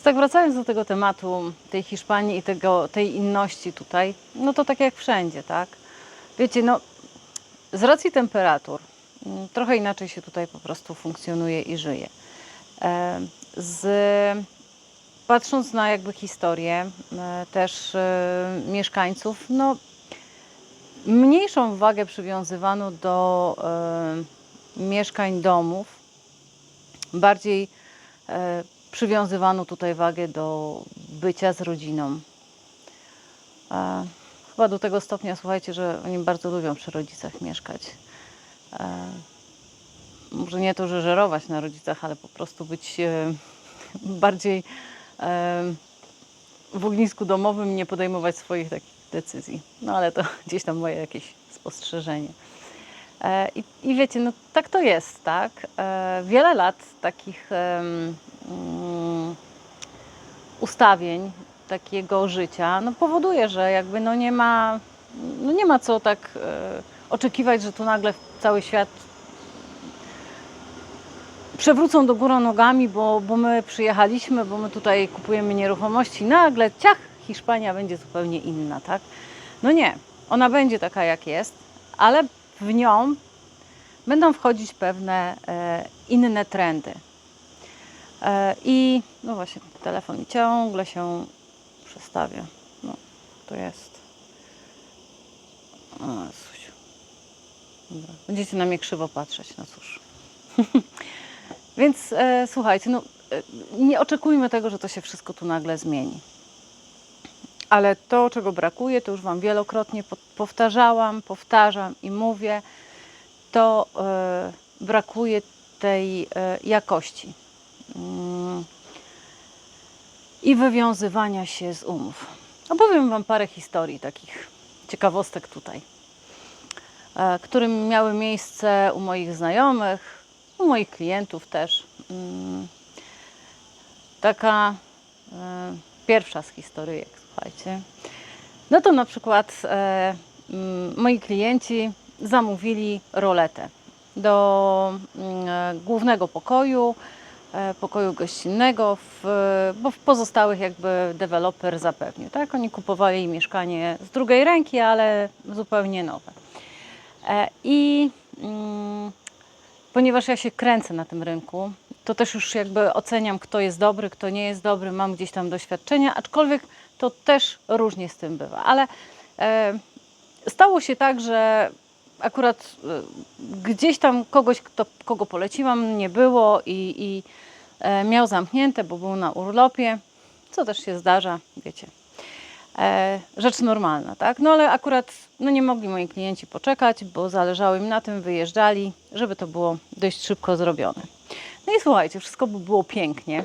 Więc tak wracając do tego tematu, tej Hiszpanii i tego, tej inności tutaj, no to tak jak wszędzie, tak? Wiecie, no z racji temperatur mm, trochę inaczej się tutaj po prostu funkcjonuje i żyje. Z, patrząc na jakby historię też mieszkańców, no mniejszą wagę przywiązywano do mieszkań, domów, bardziej e, przywiązywano tutaj wagę do bycia z rodziną. Chyba do tego stopnia, słuchajcie, że oni bardzo lubią przy rodzicach mieszkać. Może nie to, że żerować na rodzicach, ale po prostu być e, bardziej e, w ognisku domowym nie podejmować swoich takich decyzji. No ale to gdzieś tam moje jakieś spostrzeżenie. E, I, I wiecie, no tak to jest, tak? Wiele lat takich ustawień, takiego życia, no powoduje, że jakby no nie ma, no nie ma co tak e, oczekiwać, że tu nagle cały świat przewrócą do góry nogami, bo, bo my przyjechaliśmy, bo my tutaj kupujemy nieruchomości. Nagle ciach, Hiszpania będzie zupełnie inna, tak? No nie, ona będzie taka jak jest, ale w nią będą wchodzić pewne e, inne trendy. E, I no właśnie, telefon ciągle się przestawia. No, to jest. O. Będziecie na mnie krzywo patrzeć, no cóż. Więc e, słuchajcie, no, e, nie oczekujmy tego, że to się wszystko tu nagle zmieni. Ale to, czego brakuje, to już Wam wielokrotnie po- powtarzałam, powtarzam i mówię, to e, brakuje tej e, jakości i wywiązywania się z umów. Opowiem Wam parę historii takich ciekawostek tutaj, e, które miały miejsce u moich znajomych, u moich klientów też. Mm, Taka e, pierwsza z historyjek, słuchajcie. No to na przykład e, mm, moi klienci zamówili roletę do mm, głównego pokoju, pokoju gościnnego, w, bo w pozostałych jakby deweloper zapewnił. Tak? Oni kupowali mieszkanie z drugiej ręki, ale zupełnie nowe. E, I mm, ponieważ ja się kręcę na tym rynku, to też już jakby oceniam, kto jest dobry, kto nie jest dobry, mam gdzieś tam doświadczenia, aczkolwiek to też różnie z tym bywa. Ale e, stało się tak, że akurat e, gdzieś tam kogoś, kto, kogo poleciłam, nie było i, i e, miał zamknięte, bo był na urlopie, co też się zdarza, wiecie. E, rzecz normalna, tak? No ale akurat no nie mogli moi klienci poczekać, bo zależało im na tym, wyjeżdżali, żeby to było dość szybko zrobione. No i słuchajcie, wszystko by było pięknie.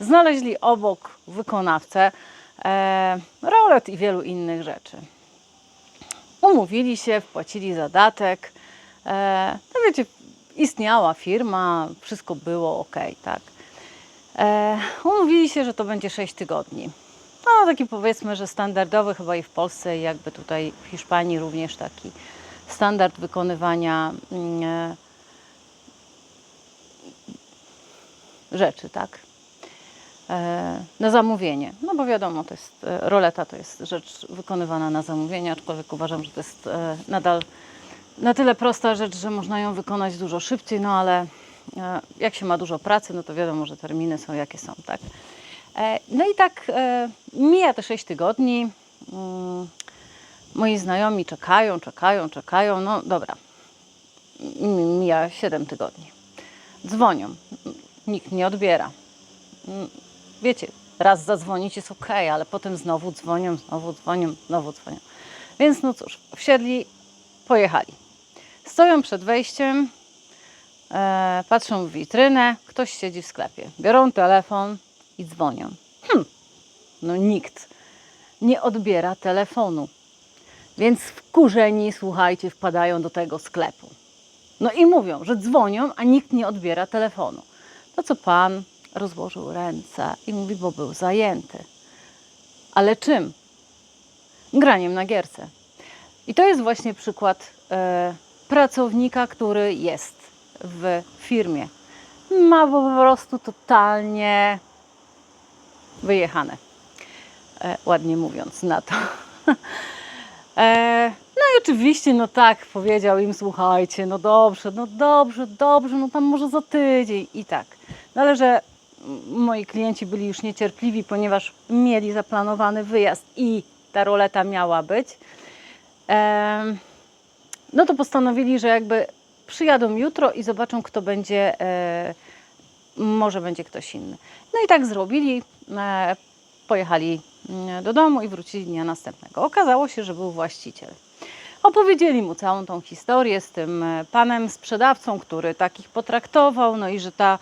Znaleźli obok wykonawcę e, rolet i wielu innych rzeczy. Umówili się, wpłacili zadatek. E, no wiecie, istniała firma, wszystko było ok, tak. E, umówili się, że to będzie 6 tygodni. No taki powiedzmy, że standardowy chyba i w Polsce, jakby tutaj w Hiszpanii również taki standard wykonywania mm, e, rzeczy, tak? E, na zamówienie. No bo wiadomo, to jest e, roleta to jest rzecz wykonywana na zamówienie, aczkolwiek uważam, że to jest e, nadal na tyle prosta rzecz, że można ją wykonać dużo szybciej, no ale jak się ma dużo pracy, no to wiadomo, że terminy są jakie są, tak? No i tak mija te 6 tygodni. Mm, Moi znajomi czekają, czekają, czekają. No dobra, mija 7 tygodni. Dzwonią, nikt nie odbiera. Wiecie, raz zadzwonić jest ok, ale potem znowu dzwonią, znowu dzwonią, znowu dzwonią. Więc no cóż, wsiedli, pojechali. Stoją przed wejściem, e, patrzą w witrynę, ktoś siedzi w sklepie. Biorą telefon i dzwonią. Hm, no nikt nie odbiera telefonu. Więc wkurzeni, słuchajcie, wpadają do tego sklepu. No i mówią, że dzwonią, a nikt nie odbiera telefonu. No co pan rozłożył ręce i mówi, bo był zajęty. Ale czym? Graniem na gierce. I to jest właśnie przykład e, pracownika, który jest w firmie. Ma po prostu totalnie wyjechane. E, ładnie mówiąc na to. E, no i oczywiście, no tak, powiedział im, słuchajcie, no dobrze, no dobrze, dobrze, no tam może za tydzień i tak. No ale że moi klienci byli już niecierpliwi, ponieważ mieli zaplanowany wyjazd i ta roleta miała być, no to postanowili, że jakby przyjadą jutro i zobaczą, kto będzie, e, może będzie ktoś inny. No i tak zrobili, e, pojechali mm, do domu i wrócili dnia następnego. Okazało się, że był właściciel. Opowiedzieli mu całą tą historię z tym e, panem sprzedawcą, który takich potraktował, no i że, ta,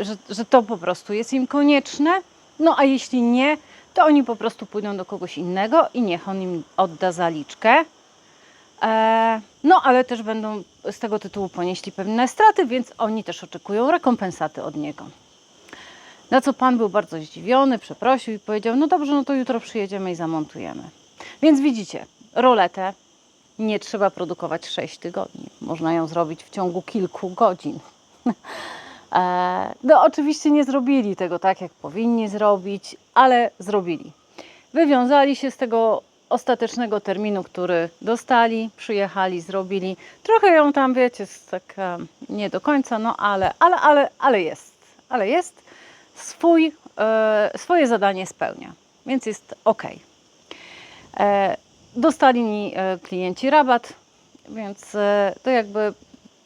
że, że to po prostu jest im konieczne. No a jeśli nie, to oni po prostu pójdą do kogoś innego i niech on im odda zaliczkę. E, No, ale też będą z tego tytułu ponieśli pewne straty, więc oni też oczekują rekompensaty od niego. Na co pan był bardzo zdziwiony, przeprosił i powiedział: No dobrze, no to jutro przyjedziemy i zamontujemy. Więc widzicie, roletę nie trzeba produkować 6 tygodni. Można ją zrobić w ciągu kilku godzin. E, No, oczywiście nie zrobili tego tak, jak powinni zrobić, ale zrobili. Wywiązali się z tego ostatecznego terminu, który dostali, przyjechali, zrobili. Trochę ją tam, wiecie, jest taka nie do końca, no ale, ale, ale, ale jest. Ale jest. Swój, e, swoje zadanie spełnia, więc jest ok. E, dostali e, klienci rabat, więc e, to jakby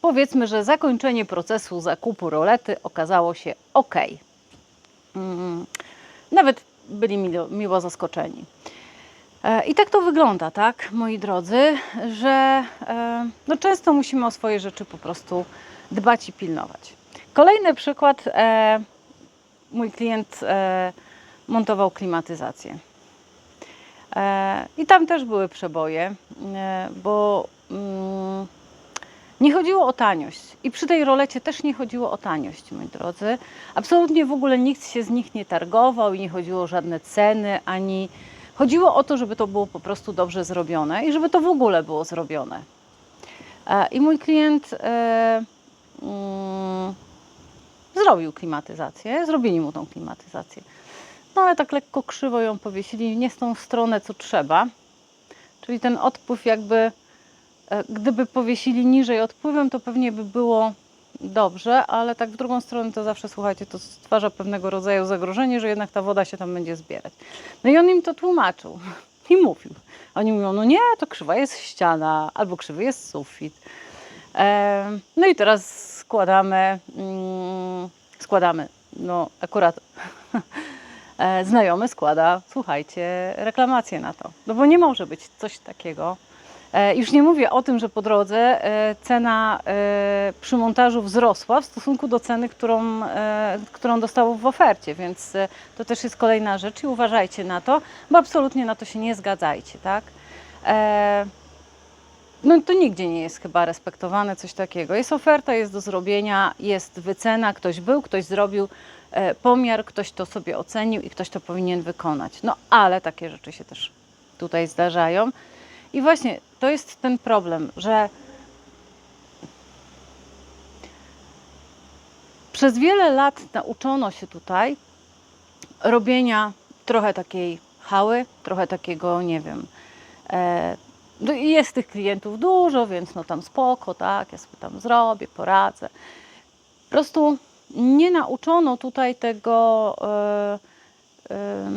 powiedzmy, że zakończenie procesu zakupu rolety okazało się ok. Mm, Nawet byli milo, miło zaskoczeni. E, I tak to wygląda, tak, moi drodzy, że e, no często musimy o swoje rzeczy po prostu dbać i pilnować. Kolejny przykład. E, mój klient montował klimatyzację. I tam też były przeboje, bo mm, nie chodziło o taniość. I przy tej rolecie też nie chodziło o taniość, moi drodzy. Absolutnie w ogóle nikt się z nich nie targował i nie chodziło o żadne ceny, ani chodziło o to, żeby to było po prostu dobrze zrobione i żeby to w ogóle było zrobione. E, I mój klient e, mm, zrobił klimatyzację, zrobili mu tą klimatyzację. No ale tak lekko krzywo ją powiesili, nie z tą stronę, co trzeba. Czyli ten odpływ jakby, gdyby powiesili niżej odpływem, to pewnie by było dobrze, ale tak w drugą stronę to zawsze, słuchajcie, to stwarza pewnego rodzaju zagrożenie, że jednak ta woda się tam będzie zbierać. No i on im to tłumaczył i mówił. Oni mówią, no nie, to krzywa jest ściana, albo krzywy jest sufit. E, No i teraz składamy, mm, składamy, no akurat e, znajomy składa, słuchajcie, reklamację na to. No bo nie może być coś takiego. E, Już nie mówię o tym, że po drodze e, cena e, przy montażu wzrosła w stosunku do ceny, którą, którą dostał w ofercie, więc to też jest kolejna rzecz i uważajcie na to, bo absolutnie na to się nie zgadzajcie, tak? No to nigdzie nie jest chyba respektowane coś takiego. Jest oferta, jest do zrobienia, jest wycena, ktoś był, ktoś zrobił pomiar, ktoś to sobie ocenił i ktoś to powinien wykonać. No ale takie rzeczy się też tutaj zdarzają. I właśnie to jest ten problem, że przez wiele lat nauczono się tutaj robienia trochę takiej hały, trochę takiego, nie wiem, e, no jest tych klientów dużo, więc no tam spoko, tak, ja sobie tam zrobię, poradzę. Po prostu nie nauczono tutaj tego, e, e,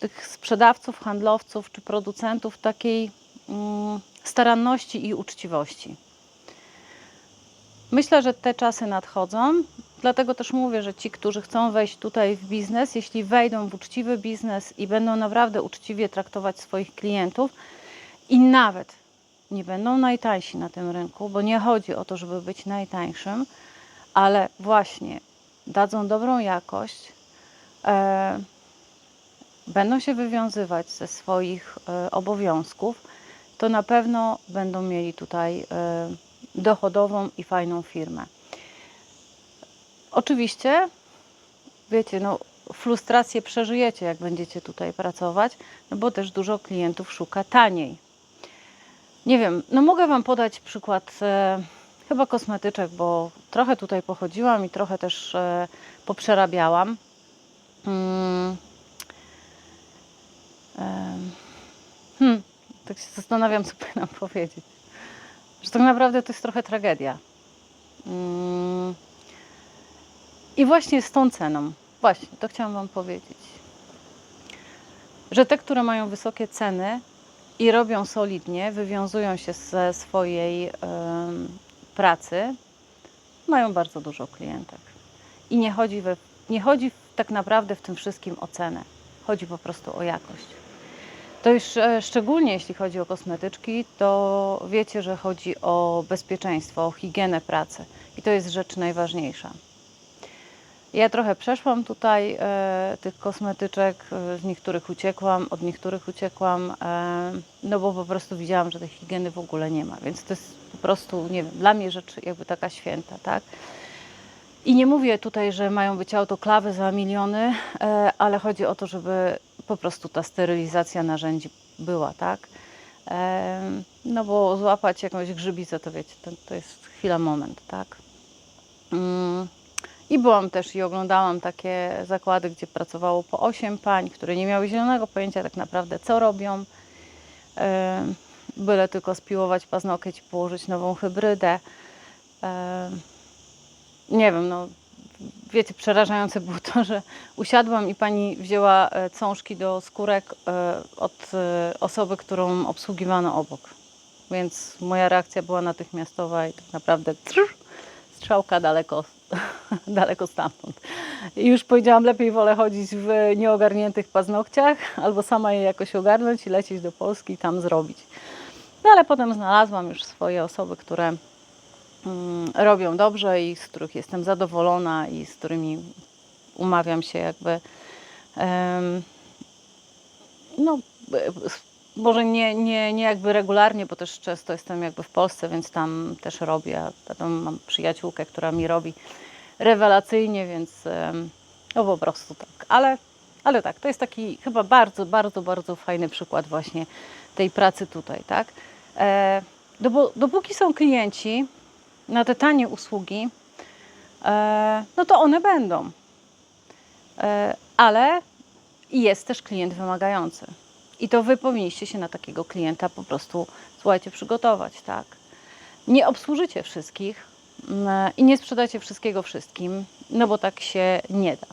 tych sprzedawców, handlowców czy producentów takiej staranności i uczciwości. Myślę, że te czasy nadchodzą, dlatego też mówię, że ci, którzy chcą wejść tutaj w biznes, jeśli wejdą w uczciwy biznes i będą naprawdę uczciwie traktować swoich klientów i nawet nie będą najtańsi na tym rynku, bo nie chodzi o to, żeby być najtańszym, ale właśnie dadzą dobrą jakość, e, będą się wywiązywać ze swoich e, obowiązków, to na pewno będą mieli tutaj e, dochodową i fajną firmę. Oczywiście, wiecie, no, frustrację przeżyjecie, jak będziecie tutaj pracować, no bo też dużo klientów szuka taniej. Nie wiem, no mogę Wam podać przykład e, chyba kosmetyczek, bo trochę tutaj pochodziłam i trochę też e, poprzerabiałam. Mm, tak się zastanawiam, co powinnam powiedzieć. Że tak naprawdę to jest trochę tragedia. Mm. I właśnie z tą ceną, właśnie, to chciałam Wam powiedzieć. Że te, które mają wysokie ceny i robią solidnie, wywiązują się ze swojej pracy, mają bardzo dużo klientek. I nie chodzi, we, nie chodzi tak naprawdę w tym wszystkim o cenę. Chodzi po prostu o jakość. To już e, szczególnie jeśli chodzi o kosmetyczki, to wiecie, że chodzi o bezpieczeństwo, o higienę pracy. I to jest rzecz najważniejsza. Ja trochę przeszłam tutaj e, tych kosmetyczek, e, z niektórych uciekłam, od niektórych uciekłam, e, no bo po prostu widziałam, że tej higieny w ogóle nie ma, więc to jest po prostu, nie wiem, dla mnie rzecz jakby taka święta, tak? I nie mówię tutaj, że mają być autoklawy za miliony, e, ale chodzi o to, żeby po prostu ta sterylizacja narzędzi była, tak? No bo złapać jakąś grzybicę, to wiecie, to, to jest chwila, moment, tak? Mm. I byłam też i oglądałam takie zakłady, gdzie pracowało po 8 pań, które nie miały zielonego pojęcia tak naprawdę, co robią. Byle tylko spiłować paznokieć położyć nową hybrydę. Nie wiem, no wiecie, przerażające było to, że usiadłam i pani wzięła e, cążki do skórek e, od e, osoby, którą obsługiwano obok. Więc moja reakcja była natychmiastowa i tak naprawdę trrr, strzałka daleko, daleko stamtąd. I już powiedziałam, lepiej wolę chodzić w nieogarniętych paznokciach, albo sama je jakoś ogarnąć i lecieć do Polski i tam zrobić. No ale potem znalazłam już swoje osoby, które robią dobrze i z których jestem zadowolona i z którymi umawiam się jakby no e, może nie, nie, nie jakby regularnie, bo też często jestem jakby w Polsce, więc tam też robię. Tam mam przyjaciółkę, która mi robi rewelacyjnie, więc no po prostu tak. Ale, ale tak, to jest taki chyba bardzo, bardzo, bardzo fajny przykład właśnie tej pracy tutaj, tak? E, bo- dopóki są klienci na te tanie usługi, e, no to one będą. E, ale jest też klient wymagający. I to wy powinniście się na takiego klienta po prostu, słuchajcie, przygotować, tak? Nie obsłużycie wszystkich mm, i nie sprzedacie wszystkiego wszystkim, no bo tak się nie da.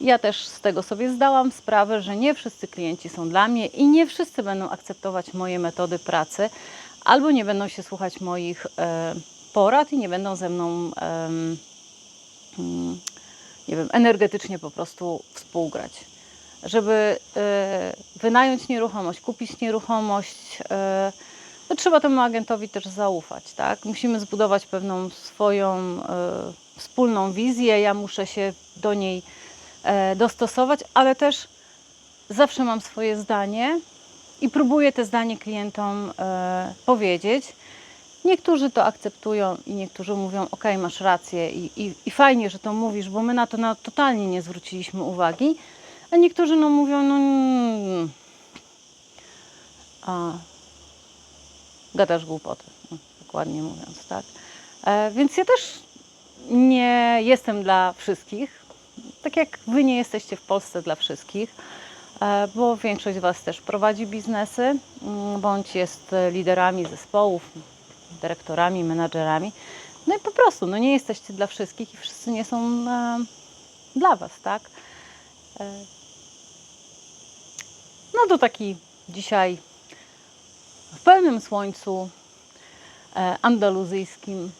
Ja też z tego sobie zdałam sprawę, że nie wszyscy klienci są dla mnie i nie wszyscy będą akceptować moje metody pracy, albo nie będą się słuchać moich e, porad i nie będą ze mną, mm, nie wiem, energetycznie po prostu współgrać. Żeby e, wynająć nieruchomość, kupić nieruchomość, e, no trzeba temu agentowi też zaufać, tak? Musimy zbudować pewną swoją e, wspólną wizję. Ja muszę się do niej dostosować, ale też zawsze mam swoje zdanie i próbuję te zdanie klientom powiedzieć. Niektórzy to akceptują i niektórzy mówią, ok, masz rację i, i, i fajnie, że to mówisz, bo my na to na, totalnie nie zwróciliśmy uwagi. A niektórzy no mówią, no a, gadasz głupoty, no, dokładnie mówiąc, tak. E, więc ja też nie jestem dla wszystkich, tak jak wy nie jesteście w Polsce dla wszystkich, e, bo większość z was też prowadzi biznesy, mm, bądź jest liderami zespołów, dyrektorami, menadżerami. No i po prostu, no nie jesteście dla wszystkich i wszyscy nie są e, dla was, tak. E, no to taki dzisiaj w pełnym słońcu e, andaluzyjskim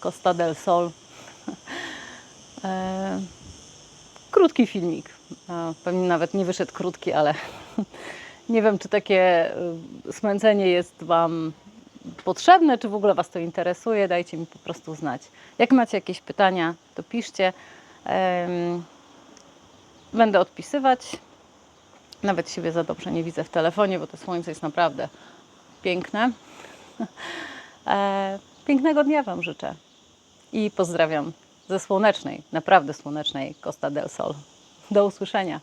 Costa del Sol. E, krótki filmik. E, pewnie nawet nie wyszedł krótki, ale nie wiem, czy takie e, smęcenie jest Wam potrzebne, czy w ogóle Was to interesuje. Dajcie mi po prostu znać. Jak macie jakieś pytania, to piszcie. Będę odpisywać. Nawet siebie za dobrze nie widzę w telefonie, bo to słońce jest naprawdę piękne. E, Pięknego dnia Wam życzę i pozdrawiam ze słonecznej, naprawdę słonecznej Costa del Sol. Do usłyszenia.